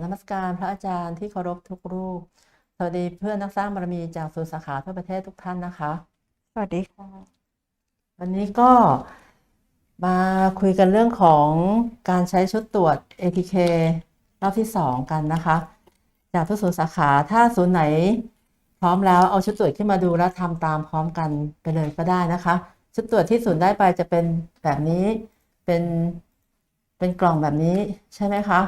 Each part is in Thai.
บนมัสการพระอาจารย์ที่เคารพทุกรูป สวัสดีเพื่อนนักสร้างบารมีจากสุสาขาทั่วประเทศทุกท่านนะคะ สวัสดีค่ะ วันนี้ก็มาคุยกันเรื่องของการใช้ชุดตรวจ ATK รอบที่สองกันนะคะ จากทุกศูนย์สาขาถ้าศูนย์ไหน พร้อมแล้วเอาชุดตรวจขึ้นมาดูแล้วทำตามพร้อมกันไปเลยก็ได้นะคะ ชุดตรวจที่ศูนย์ได้ไปจะเป็นแบบนี้เป็นเป็นกล่องแบบนี้ใช่ไหมคะ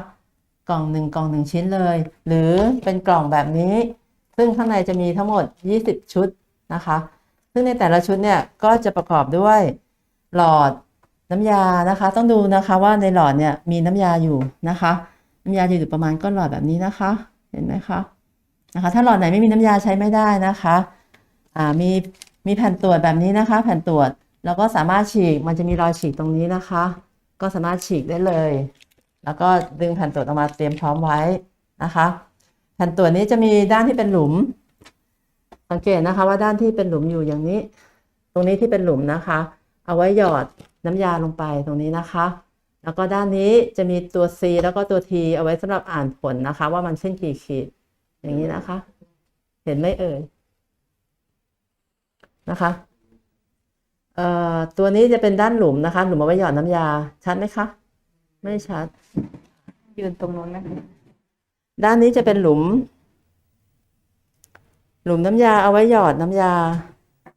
กล่องหนึ่งกล่องหนึ่งชิ้นเลย หรือเป็นกล่องแบบนี้ ซึ่งข้างในจะมีทั้งหมด 20 ชุดนะคะ ซึ่งในแต่ละชุดเนี่ยก็จะประกอบด้วยหลอดน้ำยานะคะ ต้องดูนะคะว่าในหลอดเนี่ยมีน้ำยาอยู่นะคะ น้ำยาจะอยู่ประมาณก้อนหลอดแบบนี้นะคะ เห็นไหมคะนะคะ ถ้าหลอดไหนไม่มีน้ำยาใช้ไม่ได้นะคะอ่ามีมีแผ่นตรวจแบบนี้นะคะ แผ่นตรวจแล้วก็สามารถฉีกมันจะมีรอยฉีกตรงนี้นะคะ ก็สามารถฉีกได้เลย แล้วก็ดึงแผ่นตรวจออกมาเตรียมพร้อมไว้นะคะ แผ่นตรวจนี้จะมีด้านที่เป็นหลุม สังเกตนะคะว่าด้านที่เป็นหลุมอยู่อย่างนี้ ตรงนี้ที่เป็นหลุมนะคะ เอาไว้หยอดน้ำยาลงไปตรงนี้นะคะ แล้วก็ด้านนี้จะมีตัว C แล้วก็ตัว T เอาไว้สำหรับอ่านผลนะคะ ว่ามันเส้นกี่ขีด อย่างนี้นะคะ เห็นไหมเอ่ยนะคะเอ่อตัวนี้จะเป็นด้านหลุมนะคะ หลุมเอาไว้หยอดน้ำยาชัดไหมคะ ไม่ชัด ยืนตรงนู้นนะคะด้านนี้จะเป็นหลุม หลุมน้ำยาเอาไว้หยอดน้ำยา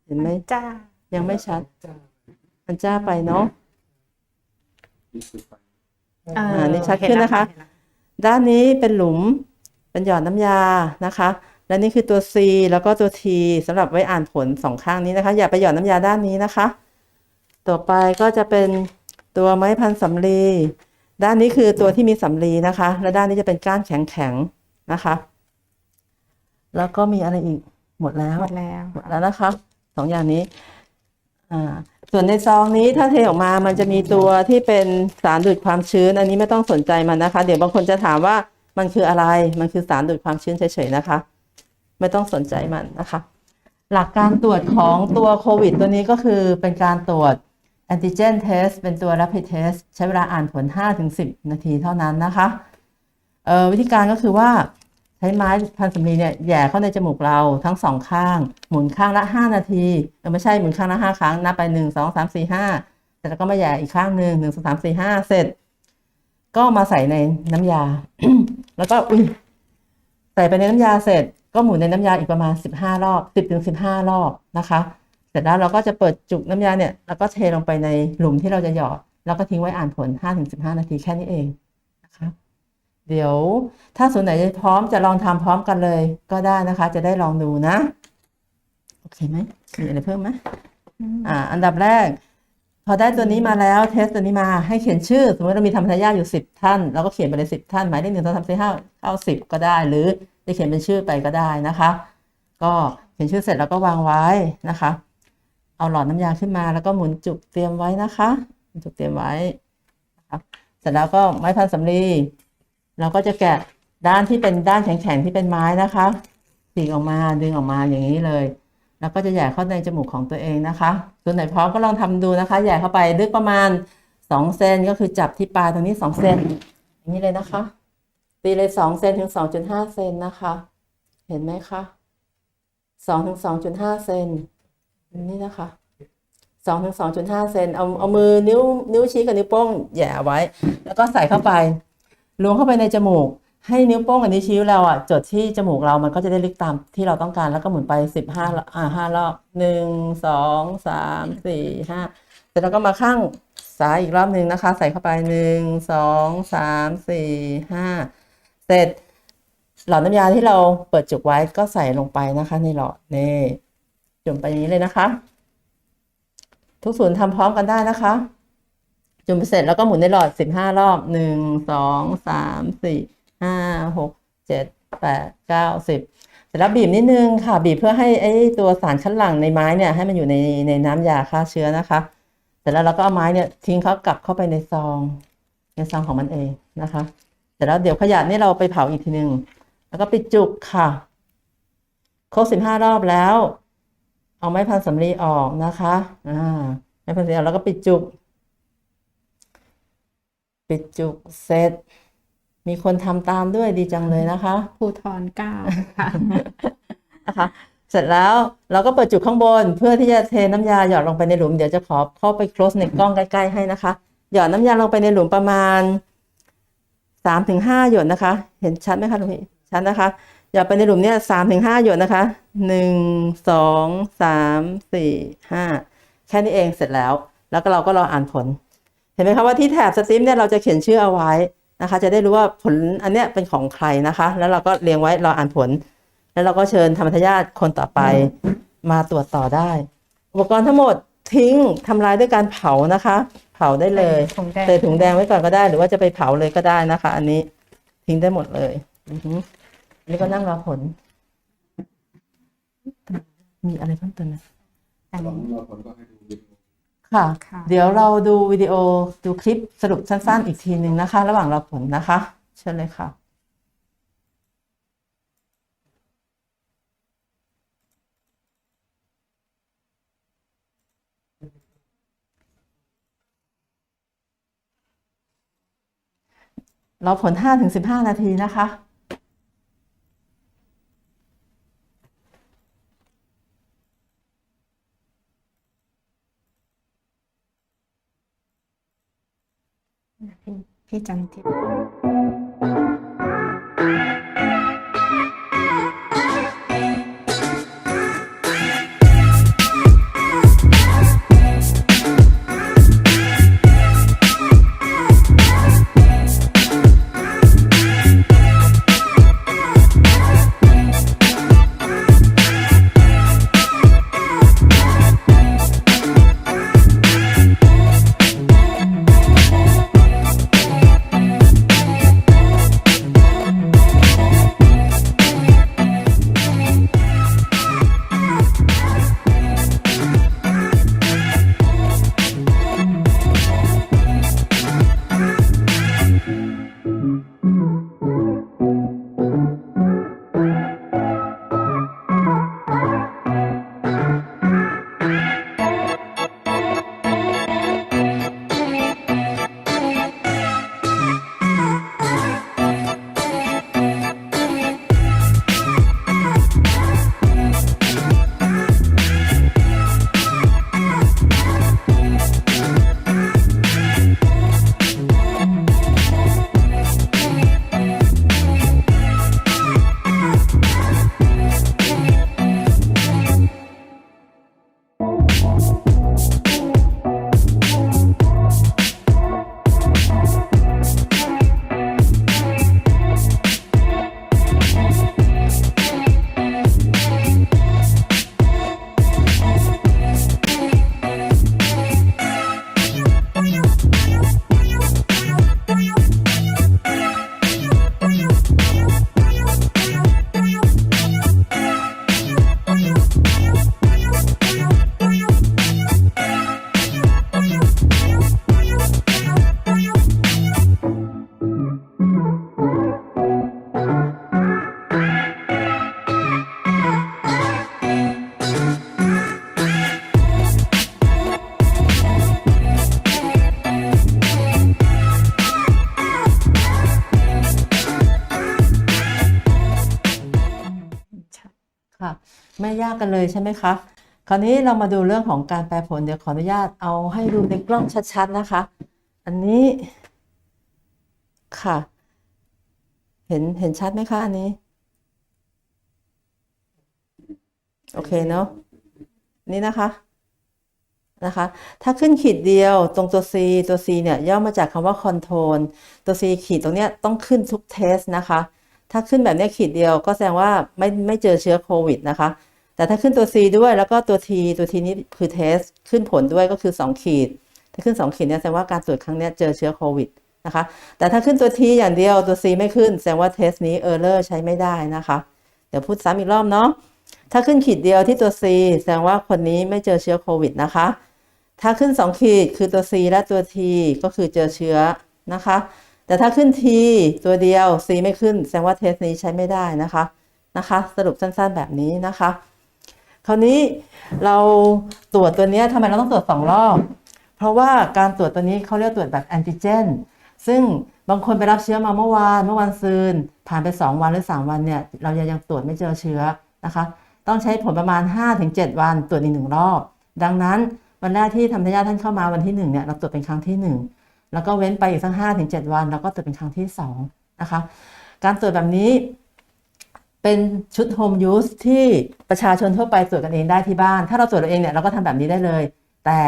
เห็นไหมจ้า ยังไม่ชัด มันจ้าไปเนาะเอออ่านี่ชัดขึ้นนะคะเห็แล้วด้านนี้เป็นหลุม เป็นหยอดน้ำยานะคะ และนี่คือตัว C แล้วก็ตัว T สำหรับไว้อ่านผลสองข้างนี้นะคะ อย่าไปหยอดน้ำยาด้านนี้นะคะ ต่อไปก็จะเป็นตัวไม้พันสำลี ด้านนี้คือตัวที่มีสำลีนะคะ และด้านนี้จะเป็นก้านแข็งๆนะคะ แล้วก็มีอะไรอีกหมดแล้วหมดแล้วหมดแล้วนะคะสองอย่างนี้อ่าส่วนในซองนี้ถ้าเทออกมามันจะมีตัวที่เป็นสารดูดความชื้น อันนี้ไม่ต้องสนใจมันนะคะ เดี๋ยวบางคนจะถามว่ามันคืออะไร มันคือสารดูดความชื้นเฉยๆนะคะ ไม่ต้องสนใจมันนะคะ หลักการตรวจของตัวโควิด ตัวนี้ก็คือเป็นการตรวจ แอนติเจนเทสเป็นตัว rapid test ใช้เวลาอ่านผล 5-10 นาทีเท่านั้นนะคะวิธีการก็คือว่าใช้ไม้พันสำลีเนี่ยแย่เข้าในจมูกเราทั้งสองข้าง หมุนข้างละ 5 นาทีเออไม่ใช่หมุนข้างละ 5 ครั้งนับไป 1 2 3 4 5เสร็จแล้วก็มาแย่อีกข้างหนึ่ง1 2 3 4 5 เสร็จ ก็มาใส่ในน้ำยา แล้วก็อุ้ยใส่ไปในน้ำยาเสร็จ ก็หมุนในน้ำยาอีกประมาณ 15 รอบ 10ถึง15 รอบนะคะ เสร็จแล้วเราก็จะเปิดจุกน้ำยาเนี่ยแล้วก็เทลงไปในหลุมที่เราจะหยอด แล้วก็ทิ้งไว้อ่านผล 5-15 นาทีแค่นี้เองนะคะเดี๋ยวถ้าส่วนไหนพร้อมจะลองทำพร้อมกันเลยก็ได้นะคะ จะได้ลองดูนะ โอเคไหมมีอะไรเพิ่มไหมอ่า อันดับแรก พอได้ตัวนี้มาแล้ว เทสตัวนี้มาให้เขียนชื่อ สมมติเรามีธรรมทายาทอยู่สิบท่านเราก็เขียนไปเลยสิบท่านหมายเลขหนึ่งสองสามสี่ห้าเข้าสิบก็ได้ หรือจะเขียนเป็นชื่อไปก็ได้นะคะ ก็เขียนชื่อเสร็จแล้วก็วางไว้นะคะ เอาหลอดน้ำยาขึ้นมา แล้วก็หมุนจุกเตรียมไว้นะคะจุกเตรียมไว้นะคะเสร็จแล้วก็ไม้พันสำลีเราก็จะแกะด้านที่เป็นด้านแข็งๆที่เป็นไม้นะคะฉีกออกมาดึงออกมาอย่างนี้เลย แล้วก็จะแหย่เข้าในจมูกของตัวเองนะคะส่วนไหนพร้อมก็ลองทำดูนะคะแหย่เข้าไปลึกประมาณ2เซนก็คือจับที่ปลายตรงนี้2เซนอย่างนี้เลยนะคะ ตีเลย2เซนถึง 2.5 เซนนะคะ เห็นไหมคะ2ถึง2.5 เซน นี่นะคะ2ถึง2.5เซนเอาเอามือนิ้วนิ้วชี้กับนิ้วโป้งแหย่ไว้ แล้วก็ใส่เข้าไปล้วงเข้าไปในจมูก ให้นิ้วโป้งกับนิ้วชี้เราอะจดที่จมูกเรามันก็จะได้ลึกตามที่เราต้องการแล้วก็หมุนไปสิบห้าอ่าห้ารอบหนึ่งสองสามสี่ห้าเสร็จแล้วก็มาข้างซ้ายอีกรอบหนึ่งนะคะ ใส่เข้าไปหนึ่งสองสามสี่ห้าเสร็จหลอดน้ำยาที่เราเปิดจุกไว้ก็ใส่ลงไปนะคะในหลอดนี่ จุ่มไปอย่างนี้เลยนะคะ ทุกส่วนทำพร้อมกันได้นะคะ จุ่มไปเสร็จแล้วก็หมุนในหลอดสิบห้ารอบหนึ่งสองสามสี่ห้าหกเจ็ดแปดเก้าสิบเสร็จแล้วบีบนิดนึงค่ะ บีบเพื่อให้ไอ้ตัวสารคัดหลั่งในไม้เนี่ย ให้มันอยู่ในในน้ำยาฆ่าเชื้อนะคะ เสร็จแล้วเราก็เอาไม้เนี่ยทิ้งเขากลับเข้าไปในซอง ในซองของมันเองนะคะเสร็จแล้วเดี๋ยวขยะนี่เราไปเผาอีกทีหนึ่งแล้วก็ปิดจุกค่ะ ครบสิบห้ารอบแล้ว เอาไม้พันสำลีออกนะคะอ่าไม้พันสำลีออกแล้วก็ปิดจุก ปิดจุกเสร็จ มีคนทำตามด้วยดีจังเลยนะคะภูทรเก้าค่ะนะคะเสร็จแล้วเราก็เปิดจุดข้างบน เพื่อที่จะเทน้ำยาหยอดลงไปในหลุมเดี๋ยวจะขอเข้าไป close ในกล้องใกล้ๆให้นะคะ หยอดน้ำยาลงไปในหลุมประมาณสามถึงห้าหยดนะคะ เห็นชัดไหมคะตรงนี้ชัดนะคะหยอดไปในหลุมเนี่ยสามถึงห้าหยดนะคะ หนึ่งสองสามสี่ห้าแค่นี้เองเสร็จแล้ว แล้วก็เราก็รออ่านผล เห็นไหมคะว่าที่แถบสตรีมเนี่ยเราจะเขียนชื่อเอาไว้นะคะ จะได้รู้ว่าผลอันเนี้ยเป็นของใครนะคะ แล้วเราก็เรียงไว้รออ่านผล แล้วเราก็เชิญธรรมทายาทคนต่อไปมาตรวจต่อได้ อุปกรณ์ทั้งหมดทิ้งทำลายด้วยการเผานะคะ เผาได้เลยใส่ถุงแดงใส่ถุงแดงไว้ก่อนก็ได้ หรือว่าจะไปเผาเลยก็ได้นะคะ อันนี้ทิ้งได้หมดเลย อือหืออันนี้ก็นั่งรอผล มีอะไรเพิ่มเติมไหมอันหลังนี้เราผลก็ให้ดูวิดีโอค่ะค่ะ เดี๋ยวเราดูวิดีโอดูคลิปสรุปสั้นๆ อีกทีหนึ่งนะคะ ระหว่างรอผลนะคะ เชิญเลยค่ะรอผล5-15 นาทีนะคะ พี่พี่ จัากกันเลยใช่ไหมคะ คราวนี้เรามาดูเรื่องของการแปลผล เดี๋ยวขออนุญาตเอาให้ดูในกล้องชัดๆนะคะ อันนี้ค่ะ เห็นเห็นชัดไหมคะอันนี้ โอเคเนาะนี่นะคะนะคะ ถ้าขึ้นขีดเดียวตรงตัว C ตัว C เนี่ยย่อมาจากคำว่า control ตัว C ขีดตรงเนี้ยต้องขึ้นทุกเทสนะคะ ถ้าขึ้นแบบนี้ขีดเดียวก็แสดงว่าไม่ไม่เจอเชื้อโควิดนะคะ แต่ถ้าขึ้นตัว C ด้วยแล้วก็ตัว T ตัว T นี้คือเทสขึ้นผลด้วยก็คือ 2 ขีด ถ้าขึ้น 2 ขีดเนี่ยแสดงว่าการตรวจครั้งนี้เจอเชื้อโควิดนะคะ แต่ถ้าขึ้นตัว T อย่างเดียวตัว C ไม่ขึ้น แสดงว่าเทสนี้เออร์เลอร์ใช้ไม่ได้นะคะ เดี๋ยวพูดซ้ำอีกรอบเนาะถ้าขึ้นขีดเดียวที่ตัว C แสดงว่าคนนี้ไม่เจอเชื้อโควิดนะคะ ถ้าขึ้น 2 ขีดคือตัว C และตัว T ก็คือเจอเชื้อนะคะ แต่ถ้าขึ้น T ตัวเดียว C ไม่ขึ้น แสดงว่าเทสนี้ใช้ไม่ได้นะคะนะคะ สรุปสั้นๆแบบนี้นะคะ คราวนี้เราตรวจตัวนี้ทำไมเราต้องตรวจสองรอบ เพราะว่าการตรวจตัวนี้เขาเรียกตรวจแบบแอนติเจน ซึ่งบางคนไปรับเชื้อมาเมื่อวานเมื่อวันซืน ผ่านไป 2 วันหรือ 3 วันเนี่ยเรายังยังตรวจไม่เจอเชื้อนะคะ ต้องใช้ผลประมาณ 5-7 วันตรวจอีกหนึ่งรอบ ดังนั้นวันแรกที่ธรรมยาท่านเข้ามาวันที่1เนี่ยเราตรวจเป็นครั้งที่ 1 แล้วก็เว้นไปอีกสัก5-7 วัน แล้วก็ตรวจเป็นครั้งที่2นะคะ การตรวจแบบนี้ เป็นชุดโฮมยูสที่ประชาชนทั่วไปตรวจกันเองได้ที่บ้าน ถ้าเราตรวจเราเองเนี่ยเราก็ทำแบบนี้ได้เลย แต่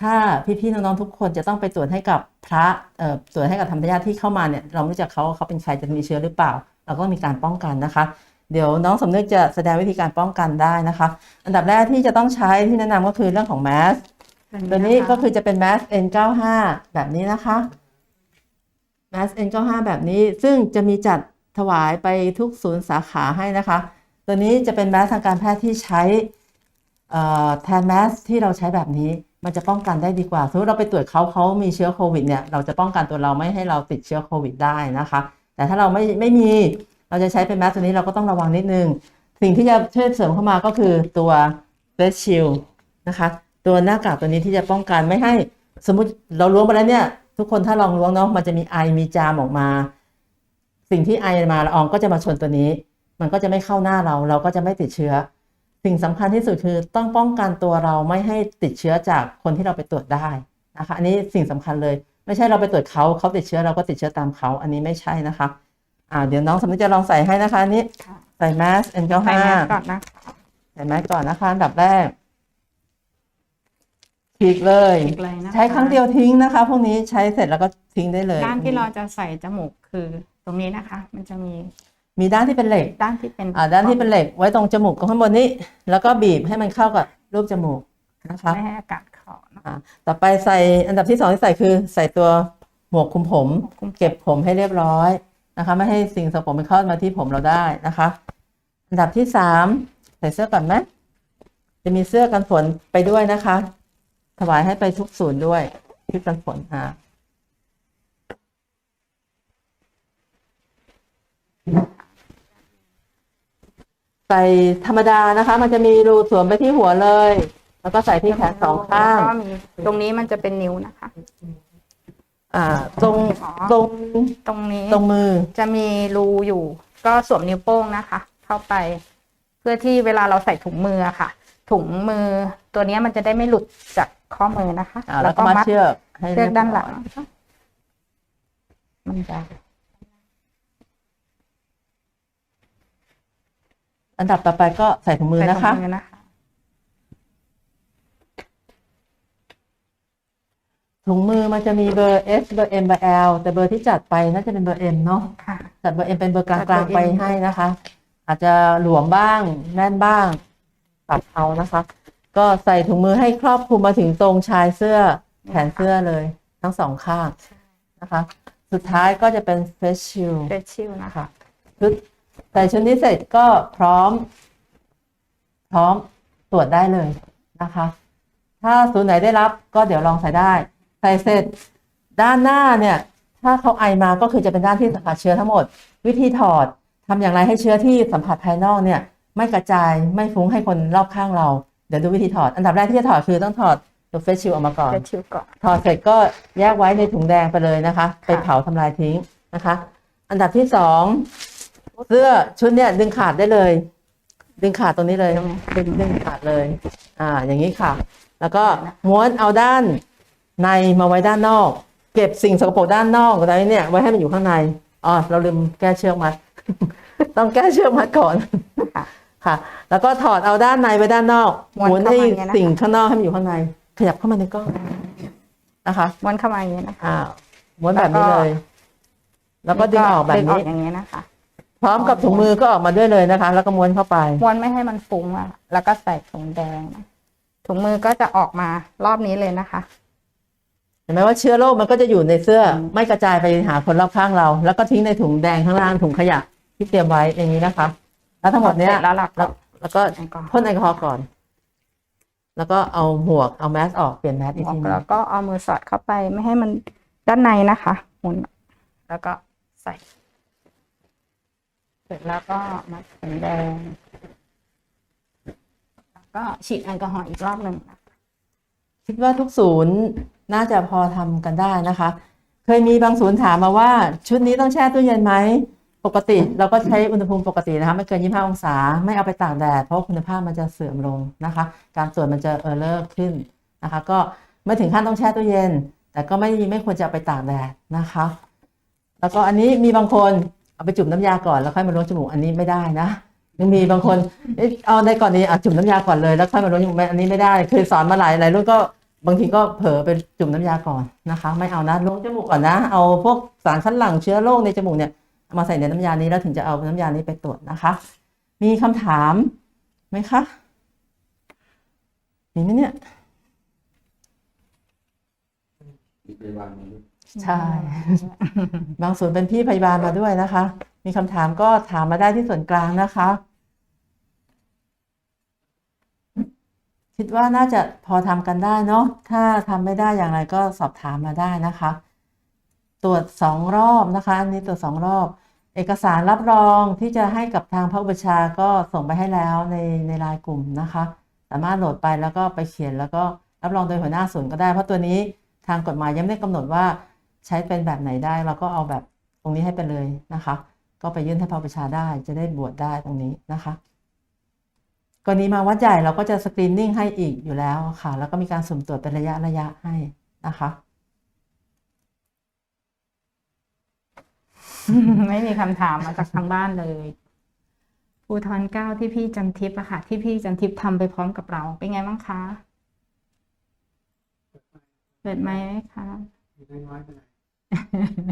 ถ้าพี่ๆน้องๆทุกคนจะต้องไปตรวจให้กับพระเอ่อตรวจให้กับธรรมญาติที่เข้ามาเนี่ยเราไม่รู้จักเขาเขาเป็นใครจะมีเชื้อหรือเปล่า เราก็มีการป้องกันนะคะ เดี๋ยวน้องสมนึกจะแสดงวิธีการป้องกันได้นะคะ อันดับแรกที่จะต้องใช้ที่แนะนำก็คือเรื่องของแมสตัวนี้ก็คือจะเป็น Mass N95 แบบนี้นะคะ Mass N95 แบบนี้ซึ่งจะมีจัด ถวายไปทุกศูนย์สาขาให้นะคะ ตัวนี้จะเป็นแมสทางการแพทย์ที่ใช้แทนแมสที่เราใช้แบบนี้มันจะป้องกันได้ดีกว่าสมมติเราไปตรวจเขาเขามีเชื้อโควิดเนี่ยเราจะป้องกันตัวเราไม่ให้เราติดเชื้อโควิดได้นะคะ แต่ถ้าเราไม่ไม่มีเราจะใช้เป็นแมสตัวนี้เราก็ต้องระวังนิดนึง สิ่งที่จะช่วยเสริมเข้ามาก็คือตัว face shield นะคะ ตัวหน้ากากตัวนี้ที่จะป้องกันไม่ให้สมมติเราล้วงไปแล้วเนี่ย ทุกคนถ้าลองล้วงเนาะมันจะมีไอมีจามออกมา สิ่งที่ไอมาละอองก็จะมาชนตัวนี้ มันก็จะไม่เข้าหน้าเรา เราก็จะไม่ติดเชื้อ สิ่งสำคัญที่สุดคือต้องป้องกันตัวเราไม่ให้ติดเชื้อจากคนที่เราไปตรวจได้นะคะอันนี้สิ่งสำคัญเลย ไม่ใช่เราไปตรวจเขาเขาติดเชื้อเราก็ติดเชื้อตามเขาอันนี้ไม่ใช่นะคะอ่าเดี๋ยวน้องสมมติจะลองใส่ให้นะคะอันนี้ค่ะใส่แมส N95 ใส่แมสก่อนนะใส่แมสก่อนนะคะอันดับแรกฉีกเลยอีกเลยนะคะใช้ครั้งเดียวทิ้งนะคะ พวกนี้ใช้เสร็จแล้วก็ทิ้งได้เลยด้านที่เราจะใส่จมูกคือต รงนี้นะคะ มันจะมีมีด้านที่เป็นเหล็ก ด้านที่เป็นอ่าด้านที่เป็นเหล็กไว้ตรงจมูกข้างบนนี้ แล้วก็บีบให้มันเข้ากับรูปจมูกนะคะไม่ให้อากาศเข้านะอ่าต่อไปใส่อันดับที่สองที่ใส่คือใส่ตัวหมวกคลุมผม เก็บผมให้เรียบร้อยนะคะ ไม่ให้สิ่งสกปรกมันเข้ามาที่ผมเราได้นะคะ อันดับที่สามใส่เสื้อก่อนไหมจะมีเสื้อกันฝนไปด้วยนะคะ ถวายให้ไปทุกศูนย์ด้วยชุดกันฝนอ่า ใส่ธรรมดานะคะ มันจะมีรูสวมไปที่หัวเลย แล้วก็ใส่ที่แขนสองข้างแล้วก็มีตรงนี้มันจะเป็นนิ้วนะคะ อ่า ตรงอ๋อ ตรงตรงนี้ตรงมือ จะมีรูอยู่ ก็สวมนิ้วโป้งนะคะ เข้าไป เพื่อที่เวลาเราใส่ถุงมืออะค่ะ ถุงมือตัวเนี้ยมันจะได้ไม่หลุดจากข้อมือนะคะอ่า แล้วก็มัดเชือกให้เชือกด้านหลังเรียบร้อยมันจะ อันดับต่อไปก็ใส่ถุงมือใส่นะคะถุงมือนะคะถุงมือมันจะมีเบอร์ S เบอร์ M เบอร์ L แต่เบอร์ที่จัดไปน่าจะเป็นเบอร์ M เนาะค่ะ จัดเบอร์ M เป็นเบอร์กลจัดเบาองร์ๆไป M ให้นะคะ อาจจะหลวมบ้างแน่นบ้างปรับเอานะคะ ก็ใส่ถุงมือให้ครอบคลุมมาถึงตรงชายเสื้อแขนเสื้อเลย ทั้งสองข้างนะคะ สุดท้ายก็จะเป็น face shield เฟชชิลนะคะ ชุด ใส่ชุดนี้เสร็จก็พร้อม พร้อมตรวจได้เลยนะคะ ถ้าศูนย์ไหนได้รับก็เดี๋ยวลองใส่ได้ ใส่เสร็จด้านหน้าเนี่ย ถ้าเขาไอมาก็คือจะเป็นด้านที่สัมผัสเชื้อทั้งหมด วิธีถอดทำอย่างไรให้เชื้อที่สัมผัสภายนอกเนี่ย ไม่กระจายไม่ฟุ้งให้คนรอบข้างเรา เดี๋ยวดูวิธีถอด อันดับแรกที่จะถอดคือต้องถอดตัวเฟสชิลออกมาก่อนเฟชชิลก่อนถอดเสร็จก็แยกไว้ในถุงแดงไปเลยนะคะ ไปเผาทำลายทิ้งนะคะ อันดับที่สอง เสื้อชุดเนี่ยดึงขาดได้เลย ดึงขาดตรงนี้เลยตรงนี้ดึงดึงขาดเลย อ่า อย่างนี้ค่ะ แล้วก็ม้วนเอาด้านในมาไว้ด้านนอก เก็บสิ่งสกปรกด้านนอกอะไรเนี่ย ไว้ให้มันอยู่ข้างในอ๋อเราลืมแก้เชือกมัด ต้องแก้เชือกมัดก่อนค่ะค่ะแล้วก็ถอดเอาด้านในไว้ด้านนอกหม้มุวนนเข้าให้มาอย่างเงี้ยนะคะสิ่งข้างนอกให้มันอยู่ข้างใน ขยับเข้ามาในกล้องนะคะม้วนเข้ามาอย่างนี้นะคะอ่าม้วนแบบนี้เลย แล้วก็ดึงออกแบบดึงออกนี้อย่างนี้นะคะ พร้อมกับถุงมือก็ออกมาด้วยเลยนะคะ แล้วก็ม้วนเข้าไป ม้วนไม่ให้มันฟุ้งอะแล้วก็ใส่ถุงแดงนะถุงมือก็จะออกมารอบนี้เลยนะคะ เห็นไหมว่าเชื้อโรคมันก็จะอยู่ในเสื้อไม่กระจายไปหาคนรอบข้างเรา แล้วก็ทิ้งในถุงแดงข้างล่างถุงขยะที่เตรียมไว้อย่างนี้นะคะ แล้วทั้งหมดเนี้ยเสร็จแล้วเราก็แล้วแล้วก็แอลกอฮอล์พ่นแอลกอฮอล์ก่อน แล้วก็เอาหมวกเอาแมสออกเปลี่ยนแมสอีกทีหนึงแล้วก็เอามือสอดเข้าไปไม่ให้มันด้านในนะคะหมุนแล้วก็ใส่เสร็จแล้วก็มัดถุงแดง แล้วก็ฉีดแอลกอฮอล์อีกรอบหนึ่งนะคิดว่าทุกศูนย์น่าจะพอทำกันได้นะคะ เคยมีบางศูนย์ถามมาว่าชุดนี้ต้องแช่ตู้เย็นไหม ปกติเราก็ใช้อุณหภูมิปกตินะคะ ไม่เกิน 25 องศา ไม่เอาไปตากแดดเพราะว่าคุณภาพมันจะเสื่อมลงนะคะ การตรวจมันจะเออเลอร์ขึ้นนะคะ ก็ไม่ถึงขั้นต้องแช่ตู้เย็น แต่ก็ไม่ไม่ควรจะเอาไปตากแดดนะคะ แล้วก็อันนี้มีบางคน เอาไปจุ่มน้ำยาก่อนแล้วค่อยมาล้วงจมูกอันนี้ไม่ได้นะยังมีบางคนเอาในก่อนนี้อะจุ่มน้ำยาก่อนเลยแล้วค่อยมาล้วงจมูกไม่อันนี้ไม่ได้เคยสอนมาหลายหลายรุ่นก็บางทีก็เผลอไปจุ่มน้ำยาก่อนนะคะ ไม่เอานะล้วงจมูกก่อนนะ เอาพวกสารคัดหลั่งเชื้อโรคในจมูกเนี่ยมาใส่ในน้ำยานี้แล้วถึงจะเอาน้ำยานี้ไปตรวจนะคะ มีคำถามไหมคะมีไหมเนี่ยมีพยาบาลมาด้วย ใช่ บางส่วนเป็นพี่พยาบาลมาด้วยนะคะ มีคำถามก็ถามมาได้ที่ส่วนกลางนะคะ คิดว่าน่าจะพอทำกันได้เนาะถ้าทำไม่ได้อย่างไรก็สอบถามมาได้นะคะ ตรวจสองรอบนะคะ อันนี้ตรวจสองรอบ เอกสารรับรองที่จะให้กับทางพระอุปชาก็ส่งไปให้แล้วในในไลน์กลุ่มนะคะ สามารถโหลดไปแล้วก็ไปเขียนแล้วก็รับรองโดยหัวหน้าศูนย์ก็ได้เพราะตัวนี้ทางกฎหมายยังไม่ได้กำหนดว่า ใช้เป็นแบบไหนได้เราก็เอาแบบตรงนี้ให้ไปเลยนะคะ ก็ไปยื่นให้พระอุปชาได้จะได้บวชได้ตรงนี้นะคะกรณีมาวัดใหญ่เราก็จะสกรีนนิ่งให้อีกอยู่แล้วค่ะ แล้วก็มีการสุ่มตรวจเป็นระยะระยะให้นะคะ ไม่มีคำถามมาจากทางบ้านเลยภูทรเก้าที่พี่จันทิพย์อะค่ะ ที่พี่จันทิพย์ทำไปพร้อมกับเรา เป็นไงบ้างคะ เปิดไหมคะ มีน้อยๆไปหน่อย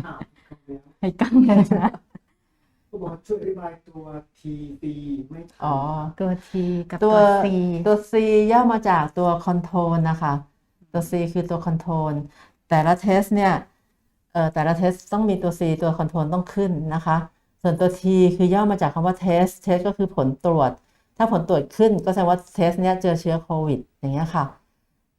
อ้าวคำเดียวให้กั้งเลยนะก็บอกช่วยอธิบายตัว T B ไม่ทันอ๋อ ตัวทีกับตัตัวว ซี ตัว C ย่อมาจากตัวคอนโทรลนะคะ ตัว C คือตัวคอนโทรลแต่ละเทสเนี่ยเอ่อแต่ละเทสต้องมีตัว C ตัวคอนโทรลต้องขึ้นนะคะ ส่วนตัว T คือย่อมาจากคำว่าเทสเทสก็คือผลตรวจ ถ้าผลตรวจขึ้นก็แสดงว่าเทสเนี้ยเจอเชื้อโควิดอย่างเงี้ยค่ะ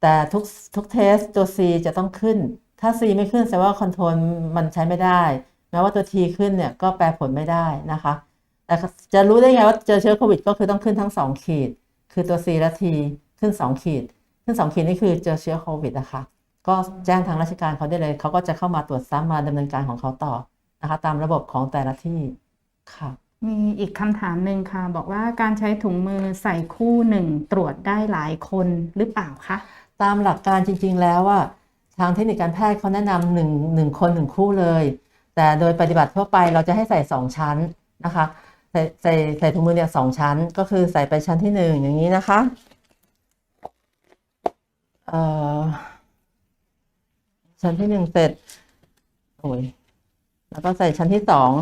แต่ทุกทุกเทสตัว C จะต้องขึ้น ถ้า C ไม่ขึ้นแสดงว่าคอนโทรลมันใช้ไม่ได้แม้ว่าตัว T ขึ้นเนี่ยก็แปลผลไม่ได้นะคะ แต่จะรู้ได้ไงว่าเจอเชื้อโควิด ก็คือต้องขึ้นทั้งสองขีด คือตัว C และ T ขึ้น 2 ขีด ขึ้น 2 ขีดนี่คือเจอเชื้อโควิดนะคะก็แจ้งทางราชการเขาได้เลยเขาก็จะเข้ามาตรวจซ้ำมาดำเนินการของเขาต่อนะคะ ตามระบบของแต่ละที่ค่ะมีอีกคำถามหนึ่งค่ะ บอกว่าการใช้ถุงมือใส่คู่หนึ่งตรวจได้หลายคนหรือเปล่าคะตามหลักการจริง ๆ แล้วอะ ทางเทคนิคการแพทย์เขาแนะนำหนึ่งหนึ่งคนหนึ่งคู่เลย แต่โดยปฏิบัติทั่วไปเราจะให้ใส่สองชั้นนะคะ ใส่ใส่ใส่ถุงมือเนี่ยสองชั้น ก็คือใส่ไปชั้นที่หนึ่งอย่างนี้นะคะเอ่อชั้นที่หนึ่งเสร็จโอ้ยแล้วก็ใส่ชั้นที่สอง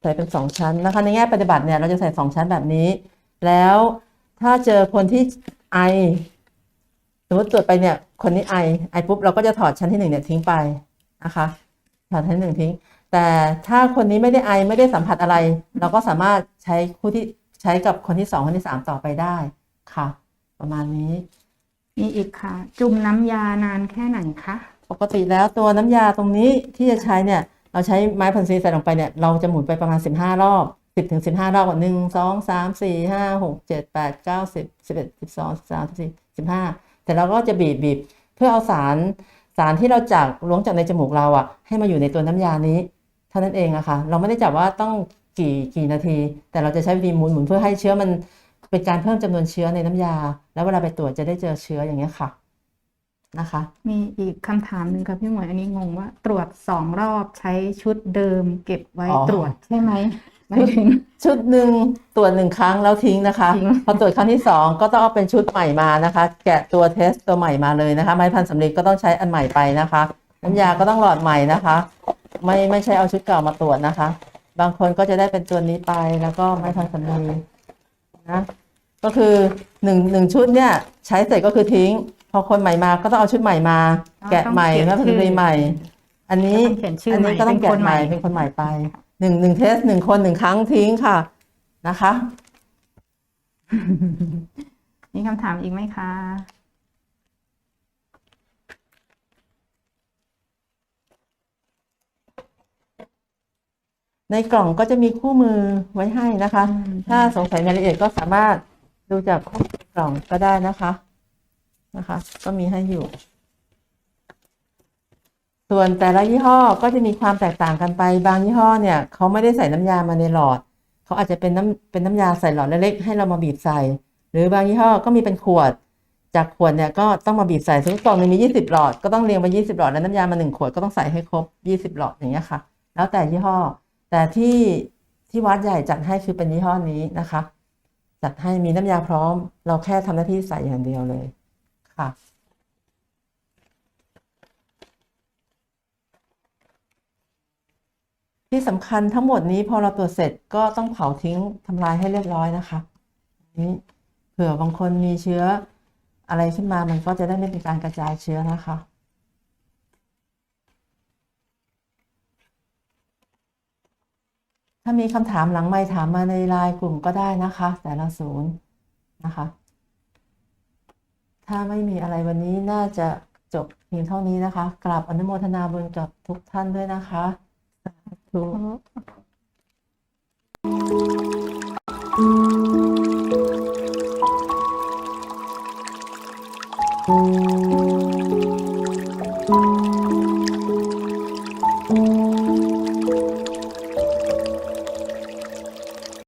ใส่เป็นสองชั้นนะคะในแง่ปฏิบัติเนี่ยเราจะใส่สองชั้นแบบนี้ แล้วถ้าเจอคนที่ไอ มมติตรวจไปเนี่ย คนนี้ไอไอปุ๊บเราก็จะถอดชั้นที่หนึ่งเนี่ยทิ้งไปนะคะถอดชั้นที่หนึ่งทิ้ง แต่ถ้าคนนี้ไม่ได้ไอไม่ได้สัมผัสอะไร เราก็สามารถใช้คู่ที่ใช้กับคนที่สองคนที่สามต่อไปได้ค่ะ ประมาณนี้มีอีกค่ะ จุ่มน้ำยานานแค่ไหนคะปกติแล้วตัวน้ำยาตรงนี้ที่จะใช้เนี่ย เราใช้ไม้พันซีใส่ลงไปเนี่ยเราจะหมุนไปประมาณ 15 รอบ 10ถึง15 รอบก่อนหนึ่งสองสามสี่ห้าหกเจ็ดแปดเก้าสิบสิบเอ็ดสิบสองสิบสามสิบสี่สิบห้า แต่เราก็จะบีบบีบเพื่อเอาสารสารที่เราจากล้วงจากในจมูกเราอะให้มาอยู่ในตัวน้ำยานี้เท่านั้นเองอะค่ะ เราไม่ได้จับว่าต้องกี่กี่นาที แต่เราจะใช้วิธีหมุนหมุนเพื่อให้เชื้อมันเป็นการเพิ่มจำนวนเชื้อในน้ำยา แล้วเวลาไปตรวจจะได้เจอเชื้ออย่างเงี้ยค่ะนะคะ มีอีกคำถามหนึ่งค่ะพี่หมวยอันนี้งงว่า ตรวจสองรอบใช้ชุดเดิม เก็บไว้อ๋อตรวจใช่ไหม หมายถึงชุดหนึ่งตรวจหนึ่งครั้งแล้วทิ้งนะคะทิ้งพอตรวจครั้งที่สองก็ต้องเอาเป็นชุดใหม่มานะคะ แกะตัวเทสตัวใหม่มาเลยนะคะ ไม้พันสำลีก็ต้องใช้อันใหม่ไปนะคะน้ำยาก็ต้องหลอดใหม่นะคะ ไม่ไม่ใช่เอาชุดเก่ามาตรวจนะคะ บางคนก็จะได้เป็นตัวนี้ไปแล้วก็ไม้พันสำลีนะก็คือหนึ่งหนึ่งชุดเนี่ย ใช้เสร็จก็คือทิ้ง พอคนใหม่มาก็ต้องเอาชุดใหม่มา แกะใหม่ไม้พันสำลีใหม่ อันนี้ต้องเขียนชื่ออันใหม่นี้ก็ต้องเป็นแกะคนใหใหม่ม่เป็นคนใหม่ไป หนึ่งหนึ่งเทสหนึ่งคนหนึ่งครั้งทิ้งค่ะนะคะ มีคำถามอีกไหมคะในกล่องก็จะมีคู่มือไว้ให้นะคะ ถ้าสงสัยรายละเอียดก็สามารถดูจากกล่องก็ได้นะคะ นะคะ ก็มีให้อยู่ ส่วนแต่ละยี่ห้อก็จะมีความแตกต่างกันไป บางยี่ห้อเนี่ยเขาไม่ได้ใส่น้ำยามาในหลอด เขาอาจจะเป็นน้ำเป็นน้ำยาใส่หลอดเล็กๆให้เรามาบีบใส่ หรือบางยี่ห้อก็มีเป็นขวด จากขวดเนี่ยก็ต้องมาบีบใส่สมมติกล่องหนึงมี 20 หลอด ก็ต้องเรียงไป 20 หลอด แล้วน้ำยามาหนึ่งขวดก็ต้องใส่ให้ครบ 20 หลอดอย่างเงี้ยค่ะ แล้วแต่ยี่ห้อ แต่ที่ที่วัดใหญ่จัดให้คือเป็นยี่ห้อนี้นะคะ จัดให้มีน้ำยาพร้อม เราแค่ทำหน้าที่ใส่อย่างเดียวเลยค่ะ ที่สำคัญทั้งหมดนี้พอเราตรวจเสร็จก็ต้องเผาทิ้งทำลายให้เรียบร้อยนะคะนี้เผื่อบางคนมีเชื้ออะไรขึ้นมามันก็จะได้ไม่เป็นการกระจายเชื้อนะคะถ้ามีคำถามหลังไมค์ถามมาในไลน์กลุ่มก็ได้นะคะ แต่ละศูนย์นะคะ ถ้าไม่มีอะไรวันนี้น่าจะจบเพียงเท่านี้นะคะ กราบอนุโมทนาบุญกับทุกท่านด้วยนะคะ สา